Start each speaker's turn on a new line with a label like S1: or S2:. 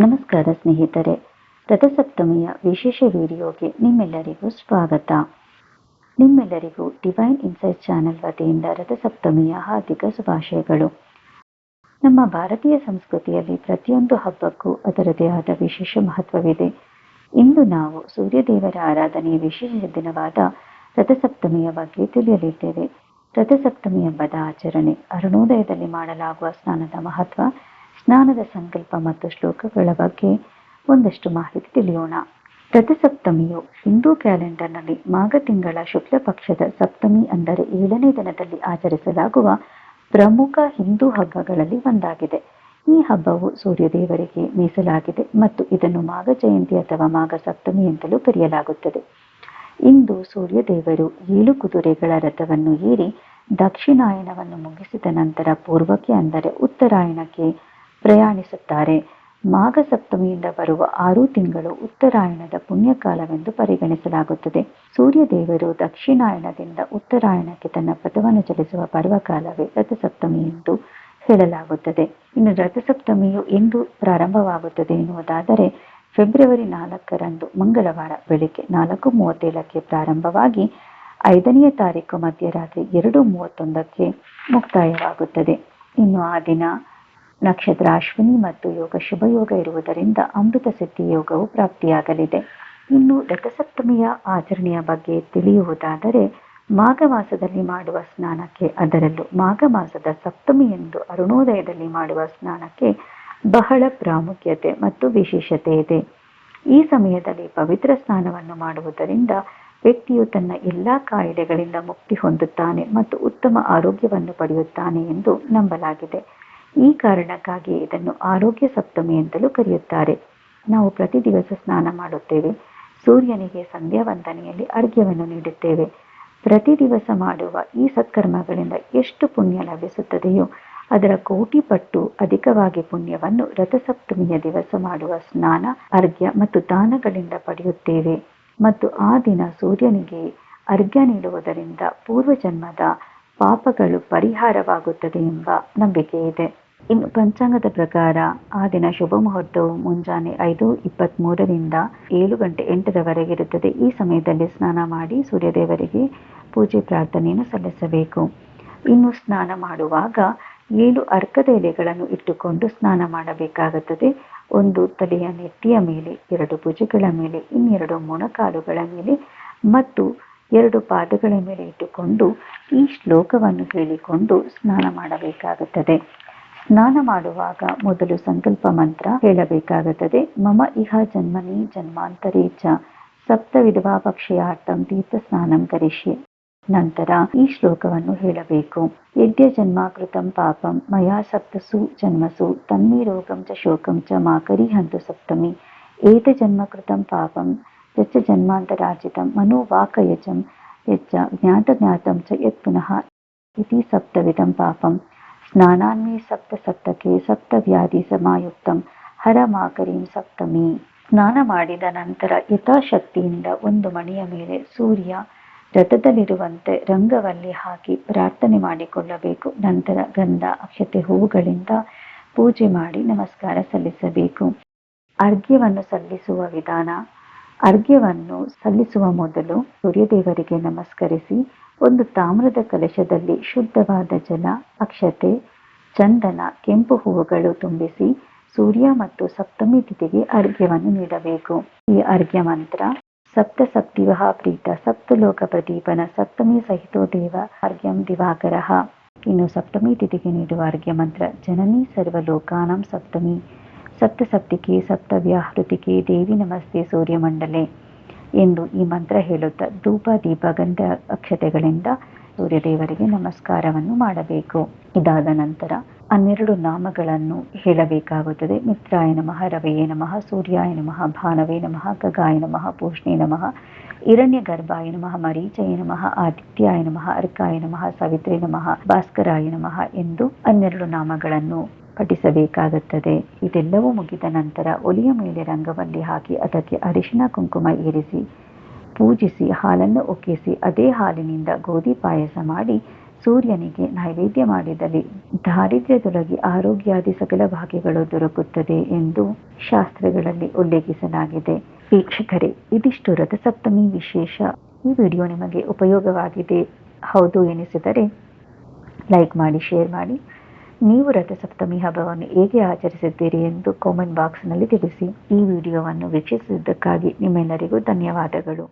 S1: ನಮಸ್ಕಾರ ಸ್ನೇಹಿತರೆ, ರಥಸಪ್ತಮಿಯ ವಿಶೇಷ ವಿಡಿಯೋಗೆ ನಿಮ್ಮೆಲ್ಲರಿಗೂ ಸ್ವಾಗತ. ನಿಮ್ಮೆಲ್ಲರಿಗೂ ಡಿವೈನ್ ಇನ್ಸೈಟ್ ಚಾನೆಲ್ ವತಿಯಿಂದ ರಥಸಪ್ತಮಿಯ ಹಾರ್ದಿಕ ಶುಭಾಶಯಗಳು. ನಮ್ಮ ಭಾರತೀಯ ಸಂಸ್ಕೃತಿಯಲ್ಲಿ ಪ್ರತಿಯೊಂದು ಹಬ್ಬಕ್ಕೂ ಅದರದೇ ಆದ ವಿಶೇಷ ಮಹತ್ವವಿದೆ. ಇಂದು ನಾವು ಸೂರ್ಯದೇವರ ಆರಾಧನೆಯ ವಿಶೇಷ ದಿನವಾದ ರಥಸಪ್ತಮಿಯ ಬಗ್ಗೆ ತಿಳಿಯಲಿದ್ದೇವೆ. ರಥಸಪ್ತಮಿ ಹಬ್ಬದ ಆಚರಣೆ ಅರುಣೋದಯದಲ್ಲಿ ಮಾಡಲಾಗುವ ಸ್ನಾನದ ಮಹತ್ವ ಸ್ನಾನದ ಸಂಕಲ್ಪ ಮತ್ತು ಶ್ಲೋಕಗಳ ಬಗ್ಗೆ ಒಂದಷ್ಟು ಮಾಹಿತಿ ತಿಳಿಯೋಣ. ರಥಸಪ್ತಮಿಯು ಹಿಂದೂ ಕ್ಯಾಲೆಂಡರ್ನಲ್ಲಿ ಮಾಘ ತಿಂಗಳ ಶುಕ್ಲ ಪಕ್ಷದ ಸಪ್ತಮಿ ಅಂದರೆ ಏಳನೇ ದಿನದಲ್ಲಿ ಆಚರಿಸಲಾಗುವ ಪ್ರಮುಖ ಹಿಂದೂ ಹಬ್ಬಗಳಲ್ಲಿ ಒಂದಾಗಿದೆ. ಈ ಹಬ್ಬವು ಸೂರ್ಯದೇವರಿಗೆ ಮೀಸಲಾಗಿದೆ ಮತ್ತು ಇದನ್ನು ಮಾಘ ಜಯಂತಿ ಅಥವಾ ಮಾಘ ಸಪ್ತಮಿ ಎಂತಲೂ ಕರೆಯಲಾಗುತ್ತದೆ. ಇಂದು ಸೂರ್ಯದೇವರು ಏಳು ಕುದುರೆಗಳ ರಥವನ್ನು ಏರಿ ದಕ್ಷಿಣಾಯನವನ್ನು ಮುಗಿಸಿದ ನಂತರ ಪೂರ್ವಕ್ಕೆ ಅಂದರೆ ಉತ್ತರಾಯಣಕ್ಕೆ ಪ್ರಯಾಣಿಸುತ್ತಾರೆ. ಮಾಘ ಸಪ್ತಮಿಯಿಂದ ಬರುವ ಆರು ತಿಂಗಳು ಉತ್ತರಾಯಣದ ಪುಣ್ಯಕಾಲವೆಂದು ಪರಿಗಣಿಸಲಾಗುತ್ತದೆ. ಸೂರ್ಯದೇವರು ದಕ್ಷಿಣಾಯಣದಿಂದ ಉತ್ತರಾಯಣಕ್ಕೆ ತನ್ನ ಪದವನ್ನು ಚಲಿಸುವ ಪರ್ವಕಾಲವೇ ರಥಸಪ್ತಮಿ ಎಂದು ಹೇಳಲಾಗುತ್ತದೆ. ಇನ್ನು ರಥಸಪ್ತಮಿಯು ಎಂದು ಪ್ರಾರಂಭವಾಗುತ್ತದೆ ಎನ್ನುವುದಾದರೆ, ಫೆಬ್ರವರಿ ನಾಲ್ಕರಂದು ಮಂಗಳವಾರ ಬೆಳಿಗ್ಗೆ ನಾಲ್ಕು ಮೂವತ್ತೇಳಕ್ಕೆ ಪ್ರಾರಂಭವಾಗಿ ಐದನೆಯ ತಾರೀಕು ಮಧ್ಯರಾತ್ರಿ ಎರಡು ಮೂವತ್ತೊಂದಕ್ಕೆ ಮುಕ್ತಾಯವಾಗುತ್ತದೆ. ಇನ್ನು ಆ ದಿನ ನಕ್ಷತ್ರ ಅಶ್ವಿನಿ ಮತ್ತು ಯೋಗ ಶುಭಯೋಗ ಇರುವುದರಿಂದ ಅಮೃತ ಸಿದ್ಧಿ ಯೋಗವು ಪ್ರಾಪ್ತಿಯಾಗಲಿದೆ. ಇನ್ನು ರಥಸಪ್ತಮಿಯ ಆಚರಣೆಯ ಬಗ್ಗೆ ತಿಳಿಯುವುದಾದರೆ ಮಾಘ ಮಾಸದಲ್ಲಿ ಮಾಡುವ ಸ್ನಾನಕ್ಕೆ, ಅದರಲ್ಲೂ ಮಾಘ ಮಾಸದ ಸಪ್ತಮಿ ಎಂದು ಅರುಣೋದಯದಲ್ಲಿ ಮಾಡುವ ಸ್ನಾನಕ್ಕೆ ಬಹಳ ಪ್ರಾಮುಖ್ಯತೆ ಮತ್ತು ವಿಶೇಷತೆ ಇದೆ. ಈ ಸಮಯದಲ್ಲಿ ಪವಿತ್ರ ಸ್ನಾನವನ್ನು ಮಾಡುವುದರಿಂದ ವ್ಯಕ್ತಿಯು ತನ್ನ ಎಲ್ಲ ಕಾಯಿಲೆಗಳಿಂದ ಮುಕ್ತಿ ಹೊಂದುತ್ತಾನೆ ಮತ್ತು ಉತ್ತಮ ಆರೋಗ್ಯವನ್ನು ಪಡೆಯುತ್ತಾನೆ ಎಂದು ನಂಬಲಾಗಿದೆ. ಈ ಕಾರಣಕ್ಕಾಗಿ ಇದನ್ನು ಆರೋಗ್ಯ ಸಪ್ತಮಿ ಎಂದಲೂ ಕರೆಯುತ್ತಾರೆ. ನಾವು ಪ್ರತಿ ದಿವಸ ಸ್ನಾನ ಮಾಡುತ್ತೇವೆ. ಸೂರ್ಯನಿಗೆ ಸಂಧ್ಯಾ ವಂದನೆಯಲ್ಲಿ ಅರ್ಘ್ಯವನ್ನು ನೀಡುತ್ತೇವೆ. ಪ್ರತಿ ದಿವಸ ಮಾಡುವ ಈ ಸತ್ಕರ್ಮಗಳಿಂದ ಎಷ್ಟು ಪುಣ್ಯ ಲಭಿಸುತ್ತದೆಯೋ, ಅದರ ಕೋಟಿ ಪಟ್ಟು ಅಧಿಕವಾಗಿ ಪುಣ್ಯವನ್ನು ರಥಸಪ್ತಮಿಯ ದಿವಸ ಮಾಡುವ ಸ್ನಾನ, ಅರ್ಘ್ಯ ಮತ್ತು ದಾನಗಳಿಂದ ಪಡೆಯುತ್ತೇವೆ. ಮತ್ತು ಆ ದಿನ ಸೂರ್ಯನಿಗೆ ಅರ್ಘ್ಯ ನೀಡುವುದರಿಂದ ಪೂರ್ವಜನ್ಮದ ಪಾಪಗಳು ಪರಿಹಾರವಾಗುತ್ತದೆ ಎಂಬ ನಂಬಿಕೆ ಇದೆ. ಇನ್ನು ಪಂಚಾಂಗದ ಪ್ರಕಾರ ಆ ದಿನ ಶುಭ ಮುಹೂರ್ತವು ಮುಂಜಾನೆ ಐದು ಇಪ್ಪತ್ತ್ಮೂರರಿಂದ ಏಳು ಗಂಟೆ ಎಂಟರವರೆಗಿರುತ್ತದೆ ಈ ಸಮಯದಲ್ಲಿ ಸ್ನಾನ ಮಾಡಿ ಸೂರ್ಯದೇವರಿಗೆ ಪೂಜೆ ಪ್ರಾರ್ಥನೆಯನ್ನು ಸಲ್ಲಿಸಬೇಕು. ಇನ್ನು ಸ್ನಾನ ಮಾಡುವಾಗ ಏಳು ಅರ್ಕದ ಎಲೆಗಳನ್ನು ಇಟ್ಟುಕೊಂಡು ಸ್ನಾನ ಮಾಡಬೇಕಾಗುತ್ತದೆ. ಒಂದು ತಲೆಯ ನೆತ್ತಿಯ ಮೇಲೆ, ಎರಡು ಭುಜಗಳ ಮೇಲೆ, ಇನ್ನೆರಡು ಮೊಣಕಾಲುಗಳ ಮೇಲೆ ಮತ್ತು ಎರಡು ಪಾದಗಳ ಮೇಲೆ ಇಟ್ಟುಕೊಂಡು ಈ ಶ್ಲೋಕವನ್ನು ಹೇಳಿಕೊಂಡು ಸ್ನಾನ ಮಾಡಬೇಕಾಗುತ್ತದೆ. ಸ್ನಾನ ಮಾಡುವಾಗ ಮೊದಲು ಸಂಕಲ್ಪ ಮಂತ್ರ ಹೇಳಬೇಕಾಗುತ್ತದೆ. ಮಮ ಇಹ ಜನ್ಮನಿ ಜನ್ಮಾಂತರೇ ಚ. ಸಪ್ತ ವಿಧವಾ ತೀರ್ಥ ಸ್ನಾನಂ ಕರಿಷ್ಯೆ. ನಂತರ ಈ ಶ್ಲೋಕವನ್ನು ಹೇಳಬೇಕು. ಯಜ್ಞ ಜನ್ಮಾಕೃತಂ ಪಾಪಂ ಮಯಾ ಸಪ್ತಸು ಜನ್ಮಸು ತನ್ಮಿ ರೋಗಂ ಚ ಶೋಕಂ ಚ ಮಾಕರಿ ಹಂತು ಸಪ್ತಮಿ. ಏತ ಜನ್ಮಕೃತಂ ಪಾಪಂ ಯಚ್ಚ ಜನ್ಮಾಂತರಾಜಿತಂ ಮನೋವಾಕಯಜಂ ಯಚ್ಚ ಜ್ಞಾತಜ್ಞಾತಂ ಚ ಯತ್ ಪುನಃ ಇತಿ ಸಪ್ತವಿಧಂ ಪಾಪಂ. ಸ್ನಾನಾನ್ಮೇ ಸಪ್ತ ಸಪ್ತಕೆ ಸಪ್ತ ವ್ಯಾಧಿ ಸಮಾಯುಕ್ತಂ. ಹರ ಮಾಕರೀಂ ಸಪ್ತಮಿ. ಸ್ನಾನ ಮಾಡಿದ ನಂತರ ಯಥಾಶಕ್ತಿಯಿಂದ ಒಂದು ಮಣಿಯ ಮೇಲೆ ಸೂರ್ಯ ರಥದಲ್ಲಿರುವಂತೆ ರಂಗವಲ್ಲಿ ಹಾಕಿ ಪ್ರಾರ್ಥನೆ ಮಾಡಿಕೊಳ್ಳಬೇಕು. ನಂತರ ಗಂಧ, ಅಕ್ಷತೆ ಹೂವುಗಳಿಂದ ಪೂಜೆ ಮಾಡಿ ನಮಸ್ಕಾರ ಸಲ್ಲಿಸಬೇಕು. ಅರ್ಘ್ಯವನ್ನು ಸಲ್ಲಿಸುವ ವಿಧಾನ. ಅರ್ಘ್ಯವನ್ನು ಸಲ್ಲಿಸುವ ಮೊದಲು ಸೂರ್ಯದೇವರಿಗೆ ನಮಸ್ಕರಿಸಿ ಒಂದು ತಾಮ್ರದ ಕಲಶದಲ್ಲಿ ಶುದ್ಧವಾದ ಜಲ, ಅಕ್ಷತೆ, ಚಂದನ, ಕೆಂಪು ಹೂವುಗಳು ತುಂಬಿಸಿ ಸೂರ್ಯ ಮತ್ತು ಸಪ್ತಮಿ ತಿಥಿಗೆ ಅರ್ಘ್ಯವನ್ನು ನೀಡಬೇಕು. ಈ ಅರ್ಘ್ಯ ಮಂತ್ರ, ಸಪ್ತ ಸಪ್ತಿವಹ ಪ್ರೀತ ಸಪ್ತಲೋಕ ಪ್ರದೀಪನ, ಸಪ್ತಮಿ ಸಹಿತೋ ದೇವ ಅರ್ಘ್ಯಂ ದಿವಾಕರ. ಇನ್ನು ಸಪ್ತಮಿ ತಿಥಿಗೆ ನೀಡುವ ಅರ್ಘ್ಯ ಮಂತ್ರ, ಜನನಿ ಸರ್ವಲೋಕಾನಂ ಸಪ್ತಮಿ. ಸಪ್ತ ಸಪ್ತಿಕೆ ಸಪ್ತವ್ಯಾಹೃತಿಕೆ ದೇವಿ ನಮಸ್ತೆ ಸೂರ್ಯಮಂಡಲೆ. ಎಂದು ಈ ಮಂತ್ರ ಹೇಳುತ್ತಾ ಧೂಪ ದೀಪ ಗಂಧ ಅಕ್ಷತೆಗಳಿಂದ ಸೂರ್ಯದೇವರಿಗೆ ನಮಸ್ಕಾರವನ್ನು ಮಾಡಬೇಕು. ಇದಾದ ನಂತರ ಹನ್ನೆರಡು ನಾಮಗಳನ್ನು ಹೇಳಬೇಕಾಗುತ್ತದೆ. ಮಿತ್ರಾಯ ನಮಃ, ರವೆಯೇ ನಮಃ, ಸೂರ್ಯಾಯ ನಮಃ, ಭಾನವೇ ನಮಃ, ಗಗಾಯ ನಮಃ, ಪೂಷ್ಣೇ ನಮಃ ಹಿರಣ್ಯ ಗರ್ಭಾಯ ನಮಃ, ಮರೀಚಯ ನಮಃ, ಆದಿತ್ಯಾಯ ನಮಃ, ಅರ್ಕಾಯ ನಮಃ, ಸಾವಿತ್ರಿ ನಮಃ, ಭಾಸ್ಕರಾಯ ನಮಃ ಎಂದು ಹನ್ನೆರಡು ನಾಮಗಳನ್ನು ಪಠಿಸಬೇಕಾಗುತ್ತದೆ. ಇದೆಲ್ಲವೂ ಮುಗಿದ ನಂತರ ಒಲಿಯ ಮೇಲೆ ರಂಗವಲ್ಲಿ ಹಾಕಿ ಅದಕ್ಕೆ ಅರಿಶಿನ ಕುಂಕುಮ ಏರಿಸಿ ಪೂಜಿಸಿ, ಹಾಲನ್ನು ಒಕ್ಕಿಸಿ, ಅದೇ ಹಾಲಿನಿಂದ ಗೋಧಿ ಪಾಯಸ ಮಾಡಿ ಸೂರ್ಯನಿಗೆ ನೈವೇದ್ಯ ಮಾಡಿದಲ್ಲಿ ದಾರಿದ್ರ್ಯದೊಳಗೆ ಆರೋಗ್ಯಾದಿ ಸಕಲ ಭಾಗ್ಯಗಳು ದೊರಕುತ್ತದೆ ಎಂದು ಶಾಸ್ತ್ರಗಳಲ್ಲಿ ಉಲ್ಲೇಖಿಸಲಾಗಿದೆ. ವೀಕ್ಷಕರೇ, ಇದಿಷ್ಟು ರಥಸಪ್ತಮಿ ವಿಶೇಷ. ಈ ವಿಡಿಯೋ ನಿಮಗೆ ಉಪಯೋಗವಾಗಿದೆ. ಹೌದು ಎನಿಸಿದರೆ ಲೈಕ್ ಮಾಡಿ, ಶೇರ್ ಮಾಡಿ. ನೀವು ರಥಸಪ್ತಮಿ ಹಬ್ಬವನ್ನು ಹೇಗೆ ಆಚರಿಸಿದ್ದೀರಿ ಎಂದು ಕಾಮೆಂಟ್ ಬಾಕ್ಸ್ನಲ್ಲಿ ತಿಳಿಸಿ. ಈ ವಿಡಿಯೋವನ್ನು ವೀಕ್ಷಿಸಿದ್ದಕ್ಕಾಗಿ ನಿಮ್ಮೆಲ್ಲರಿಗೂ ಧನ್ಯವಾದಗಳು.